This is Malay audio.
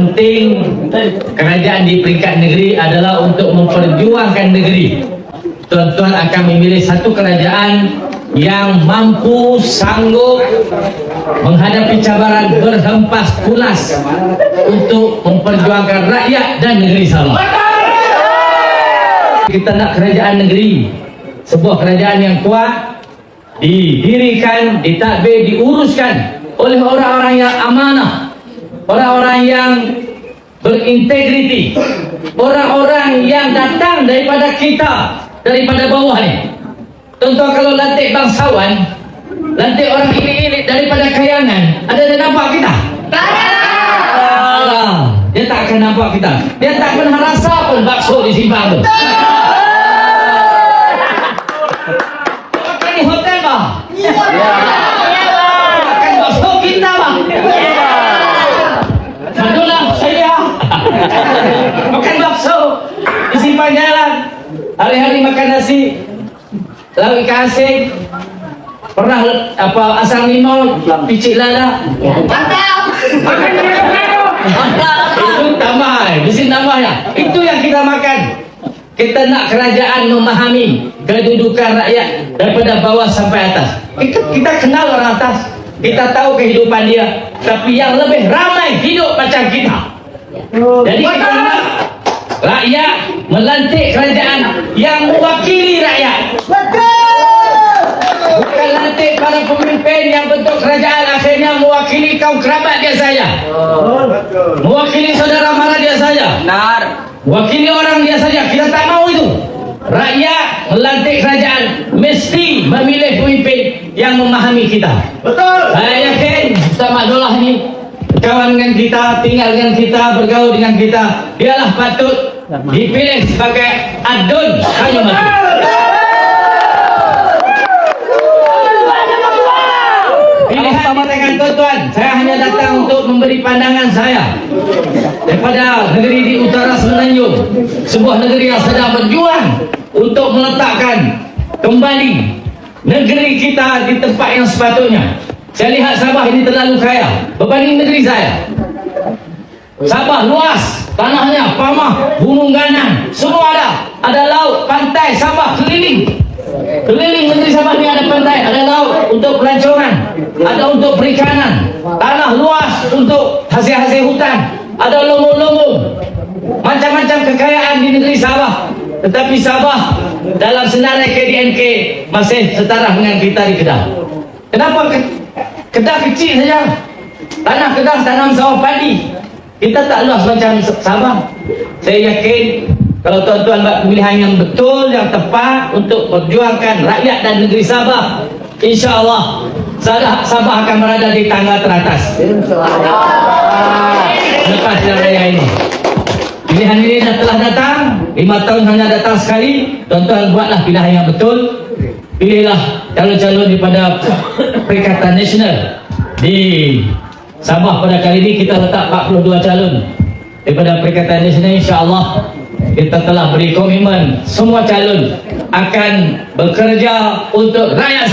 penting kerajaan di peringkat negeri adalah untuk memperjuangkan negeri. Tuan-tuan akan memilih satu kerajaan yang mampu sanggup menghadapi cabaran berhempas pulas untuk memperjuangkan rakyat dan negeri Sabah. Kita nak kerajaan negeri, sebuah kerajaan yang kuat, didirikan, ditadbir, diuruskan oleh orang-orang yang amanah, orang-orang yang berintegriti, orang-orang yang datang daripada kita, daripada bawah ni. Contoh kalau lantik bangsawan, lantik orang ini daripada kayangan, ada yang nampak kita? Tak. Dia tak akan nampak kita. Dia tak pernah rasa pun bakso di simpang tu. Makan di hotel bang. Makan bakso kita bang. Madulah saya. Makan bakso di simpang jalan. Hari-hari makan nasi. Lauk ikan asin. Pernah apa asam limau, picit lada. Makan Itu tambah, mesti tambahnya. Itu yang kita makan. Kita nak kerajaan memahami kedudukan rakyat daripada bawah sampai atas. Kita, kita kenal orang atas. Kita tahu kehidupan dia. Tapi yang lebih ramai hidup macam kita. Jadi kita nak rakyat melantik kerajaan yang mewakili rakyat. Bukan lantik para pemimpin yang bentuk kerajaan akhirnya mewakili kaum kerabat dia saja. Mewakili saudara mara dia saja. Benar. Wakili orang dia saja. Kita tak mau itu. Rakyat melantik kerajaan mesti memilih pemimpin yang memahami kita. Betul. Saya yakin Ustaz Madullah ni kawan dengan kita, tinggal dengan kita, bergaul dengan kita. Dialah patut dipilih sebagai adun kayu mati. Tuan-tuan. Saya hanya datang untuk memberi pandangan saya daripada negeri di utara Semenanjung, sebuah negeri yang sedang berjuang untuk meletakkan kembali negeri kita di tempat yang sepatutnya. Saya lihat Sabah ini terlalu kaya berbanding negeri saya. Sabah luas, tanahnya, pamah, gunung ganan, semua ada. Ada laut, pantai, Sabah keliling. Keliling negeri Sabah ni ada pantai, ada laut untuk pelancongan, ada untuk perikanan, tanah luas untuk hasil-hasil hutan, ada lumbung-lumbung, macam-macam kekayaan di negeri Sabah. Tetapi Sabah dalam senarai KDNK masih setara dengan kita di Kedah. Kenapa Ke- Kedah kecil saja? Tanah Kedah tanam sawah padi. Kita tak luas macam Sabah. Saya yakin kalau tuan-tuan buat pilihan yang betul, yang tepat untuk perjuangkan rakyat dan negeri Sabah, insya Allah Sabah, Sabah akan berada di tangga teratas lepas jalan raya ini. Pilihan ini dah telah datang, lima tahun hanya datang sekali. Tuan-tuan buatlah pilihan yang betul. Pilihlah calon-calon daripada Perikatan Nasional di Sabah pada kali ini kita letak 42 calon daripada Perikatan Nasional insya-Allah kita telah beri komitmen semua calon akan bekerja untuk rakyat.